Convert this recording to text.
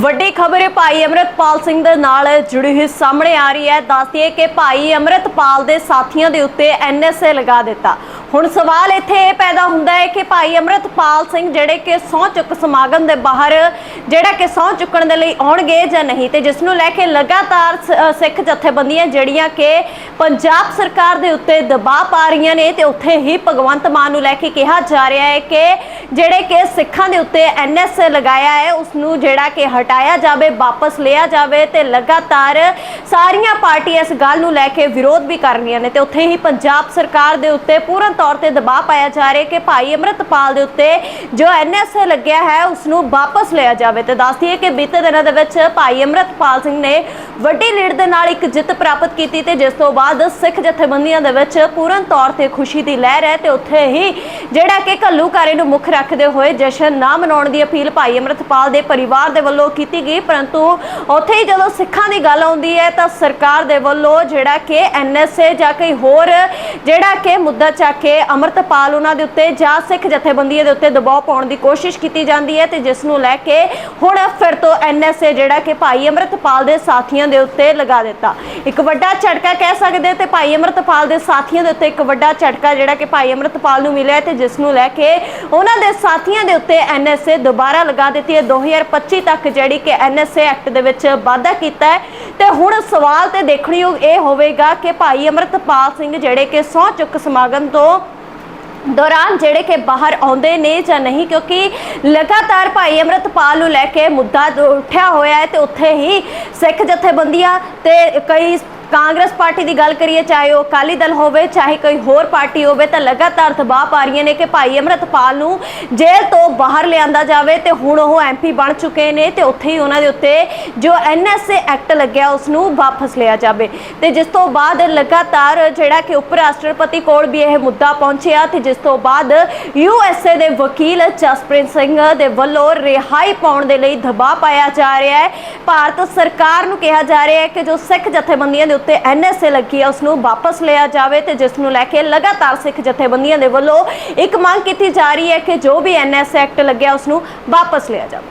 ਵੱਡੀ ਖਬਰ ਭਾਈ ਅਮਰਤਪਾਲ ਸਿੰਘ ਦੇ ਨਾਲ ਜੁੜੀ ਹੋਈ ਸਾਹਮਣੇ ਆ ਰਹੀ ਹੈ। ਦੱਸਦੀਏ ਕਿ ਭਾਈ ਅਮਰਤਪਾਲ ਦੇ ਸਾਥੀਆਂ ਦੇ ਉੱਤੇ ਐਨਐਸਏ ਲਗਾ ਦਿੱਤਾ। ਹੁਣ ਸਵਾਲ ਇੱਥੇ ਇਹ ਪੈਦਾ ਹੁੰਦਾ ਹੈ ਕਿ ਭਾਈ ਅਮਰਤਪਾਲ ਸਿੰਘ ਜਿਹੜੇ ਕਿ ਸਹੁੰ ਚੁੱਕ ਸਮਾਗਮ ਦੇ ਬਾਹਰ, ਜਿਹੜਾ ਕਿ ਸਹੁੰ ਚੁੱਕਣ ਦੇ ਲਈ ਆਉਣਗੇ ਜਾਂ ਨਹੀਂ, ਤੇ ਜਿਸ ਨੂੰ ਲੈ ਕੇ ਲਗਾਤਾਰ ਸ- ਸਿੱਖ ਜਥੇਬੰਦੀਆਂ ਜਿਹੜੀਆਂ ਕਿ ਪੰਜਾਬ ਸਰਕਾਰ ਦੇ ਉੱਤੇ ਦਬਾਅ ਪਾ ਰਹੀਆਂ ਨੇ, ਤੇ ਉੱਥੇ ਹੀ ਭਗਵੰਤ ਮਾਨ ਨੂੰ ਲੈ ਕੇ ਕਿਹਾ ਜਾ ਰਿਹਾ ਹੈ ਕਿ ਜਿਹੜੇ ਕਿ ਸਿੱਖਾਂ ਦੇ ਉੱਤੇ ਐਨਐਸਏ ਲਗਾਇਆ ਹੈ, ਉਸ ਨੂੰ ਜਿਹੜਾ ਕਿ ਹਟਾਇਆ ਜਾਵੇ, ਵਾਪਸ ਲਿਆ ਜਾਵੇ, ਤੇ ਲਗਾਤਾਰ ਸਾਰੀਆਂ ਪਾਰਟੀਆਂ ਇਸ ਗੱਲ ਨੂੰ ਲੈ ਕੇ ਵਿਰੋਧ ਵੀ ਕਰ ਰਹੀਆਂ ਨੇ, ਤੇ ਉੱਥੇ ਹੀ ਪੰਜਾਬ ਸਰਕਾਰ ਦੇ ਉੱਤੇ ਪੂਰਨ ਤੌਰ ਤੇ ਦਬਾਅ ਪਾਇਆ ਜਾ ਰਿਹਾ ਕਿ ਭਾਈ ਅਮਰਤਪਾਲ ਦੇ ਉੱਤੇ ਜੋ ਐਨਐਸਏ ਲੱਗਿਆ ਹੈ ਉਸ ਨੂੰ ਵਾਪਸ ਲਿਆ ਜਾਵੇ। ਤੇ ਦੱਸਦੀ ਹੈ ਕਿ ਬੀਤੇ ਦਿਨਾਂ ਦੇ ਵਿੱਚ ਭਾਈ ਅਮਰਤਪਾਲ ਸਿੰਘ ਨੇ ਵੱਡੀ ਲੀਡ ਦੇ ਨਾਲ ਇੱਕ ਜਿੱਤ ਪ੍ਰਾਪਤ ਕੀਤੀ ਤੇ ਜਿਸ ਤੋਂ ਬਾਅਦ ਸਿੱਖ ਜਥੇਬੰਦੀਆਂ ਦੇ ਵਿੱਚ ਪੂਰਨ ਤੌਰ ਤੇ ਖੁਸ਼ੀ ਦੀ ਲਹਿਰ ਹੈ ਤੇ ਉੱਥੇ ਹੀ ਜਿਹੜਾ ਕਿ ਘੱਲੂਕਾਰੇ ਨੂੰ ਮੁੱਖ ਰੱਖਦੇ ਹੋਏ ਜਸ਼ਨ ਨਾ ਮਨਾਉਣ ਦੀ ਅਪੀਲ ਭਾਈ ਅਮਰਤਪਾਲ ਦੇ ਪਰਿਵਾਰ ਦੇ ਵੱਲੋਂ ਕੀਤੀ ਗਈ, ਪਰੰਤੂ ਉੱਥੇ ਹੀ ਜਦੋਂ ਸਿੱਖਾਂ ਦੀ ਗੱਲ ਆਉਂਦੀ ਹੈ ਤਾਂ ਸਰਕਾਰ ਦੇ ਵੱਲੋਂ ਜਿਹੜਾ ਕਿ ਐਨਐਸਏ ਜਾਂ ਕੋਈ ਹੋਰ ਜਿਹੜਾ ਕਿ ਮੁੱਦਾ ਚੱਕ ਕੇ ਅਮਰਤਪਾਲ ਉਹਨਾਂ ਦੇ ਉੱਤੇ ਜਾਂ ਸਿੱਖ ਜਥੇਬੰਦੀਆਂ ਦੇ ਉੱਤੇ ਦਬਾਅ ਪਾਉਣ ਦੀ ਕੋਸ਼ਿਸ਼ ਕੀਤੀ ਜਾਂਦੀ ਹੈ ਤੇ ਜਿਸ ਨੂੰ ਲੈ ਕੇ ਹੁਣ ਫਿਰ ਤੋਂ ਐਨਐਸਏ ਜਿਹੜਾ ਕਿ ਭਾਈ ਅਮਰਤਪਾਲ ਦੇ ਸਾਥੀਆਂ ਦੇ ਉੱਤੇ ਲਗਾ ਦਿੱਤਾ। ਇੱਕ ਵੱਡਾ ਝਟਕਾ ਕਹਿ ਸਕਦੇ ਤੇ ਭਾਈ ਅਮਰਤਪਾਲ ਦੇ ਸਾਥੀਆਂ ਦੇ ਉੱਤੇ ਇੱਕ ਵੱਡਾ ਝਟਕਾ ਜਿਹੜਾ ਕਿ ਭਾਈ ਅਮਰਤਪਾਲ ਨੂੰ ਮਿਲਿਆ ਤੇ ਜਿਸ ਨੂੰ ਲੈ ਕੇ ਉਹਨਾਂ ਦੇ ਸਾਥੀਆਂ ਦੇ ਉੱਤੇ ਐਨਐਸਏ ਦੁਬਾਰਾ ਲਗਾ ਦਿੱਤੀ ਹੈ। 2025 ਤੱਕ ਜਿਹੜੀ ਕਿ ਐਨਐਸਏ ਐਕਟ ਦੇ ਵਿੱਚ ਵਾਧਾ ਕੀਤਾ ਹੈ। ਤੇ ਹੁਣ ਸਵਾਲ ਤੇ ਦੇਖਣਯੋਗ ਇਹ ਹੋਵੇਗਾ ਕਿ ਭਾਈ ਅਮਰਤਪਾਲ ਸਿੰਘ ਜਿਹੜੇ ਕਿ ਸਹੁੰ ਚੁੱਕ ਸਮਾਗਮ ਤੋਂ ਦੌਰਾਨ ਜਿਹੜੇ ਕਿ ਬਾਹਰ ਆਉਂਦੇ ਨੇ ਜਾਂ ਨਹੀਂ, ਕਿਉਂਕਿ ਲਗਾਤਾਰ ਭਾਈ ਅਮਰਤਪਾਲ ਨੂੰ ਲੈ ਕੇ ਮੁੱਦਾ ਜੋ ਉੱਠਿਆ ਹੋਇਆ ਹੈ ਤੇ ਉੱਥੇ ਹੀ ਸਿੱਖ ਜਥੇਬੰਦੀਆਂ ਤੇ ਕਈ ਕਾਂਗਰਸ ਪਾਰਟੀ ਦੀ ਗੱਲ ਕਰੀਏ, ਚਾਹੇ ਉਹ ਅਕਾਲੀ ਦਲ ਹੋਵੇ, ਚਾਹੇ ਕੋਈ ਹੋਰ ਪਾਰਟੀ ਹੋਵੇ, ਤਾਂ ਲਗਾਤਾਰ ਦਬਾਅ ਪਾ ਰਹੀਆਂ ਨੇ ਕਿ ਭਾਈ ਅਮਰਤਪਾਲ ਨੂੰ ਜੇਲ੍ਹ ਤੋਂ ਬਾਹਰ ਲਿਆਂਦਾ ਜਾਵੇ ਤੇ ਹੁਣ ਉਹ ਐਮਪੀ ਬਣ ਚੁੱਕੇ ਨੇ ਤੇ ਉੱਥੇ ਹੀ ਉਹਨਾਂ ਦੇ ਉੱਤੇ ਜੋ ਐਨਐਸਏ ਐਕਟ ਲੱਗਿਆ ਉਸ ਨੂੰ ਵਾਪਸ ਲਿਆ ਜਾਵੇ। ਤੇ ਜਿਸ ਤੋਂ ਬਾਅਦ ਲਗਾਤਾਰ ਜਿਹੜਾ ਕਿ ਉਪ ਰਾਸ਼ਟਰਪਤੀ ਕੋਲ ਵੀ ਇਹ ਮੁੱਦਾ ਪਹੁੰਚਿਆ ਤੇ ਜਿਸ ਤੋਂ ਬਾਅਦ ਯੂਐਸਏ ਦੇ ਵਕੀਲ ਜਸਪ੍ਰੀਤ ਸਿੰਘ ਦੇ ਵੱਲੋਂ ਰਿਹਾਈ ਪਾਉਣ ਦੇ ਲਈ ਦਬਾਅ ਪਾਇਆ ਜਾ ਰਿਹਾ ਹੈ। ਭਾਰਤ ਸਰਕਾਰ ਨੂੰ ਕਿਹਾ ਜਾ ਰਿਹਾ ਹੈ ਕਿ ਜੋ ਸਿੱਖ ਜਥੇਬੰਦੀਆਂ ਦੇ ਉੱਤੇ ਐਨਐਸਏ ਲੱਗੀ ਹੈ ਉਸ ਨੂੰ ਵਾਪਸ ਲਿਆ ਜਾਵੇ ਤੇ ਜਿਸ ਨੂੰ ਲੈ ਕੇ ਲਗਾਤਾਰ ਸਿੱਖ ਜਥੇਬੰਦੀਆਂ ਦੇ ਵੱਲੋਂ ਇੱਕ ਮੰਗ ਕੀਤੀ ਜਾ ਰਹੀ ਹੈ ਕਿ ਜੋ ਵੀ ਐਨਐਸਏ ਐਕਟ ਲੱਗਿਆ ਉਸ ਨੂੰ ਵਾਪਸ ਲਿਆ ਜਾਵੇ।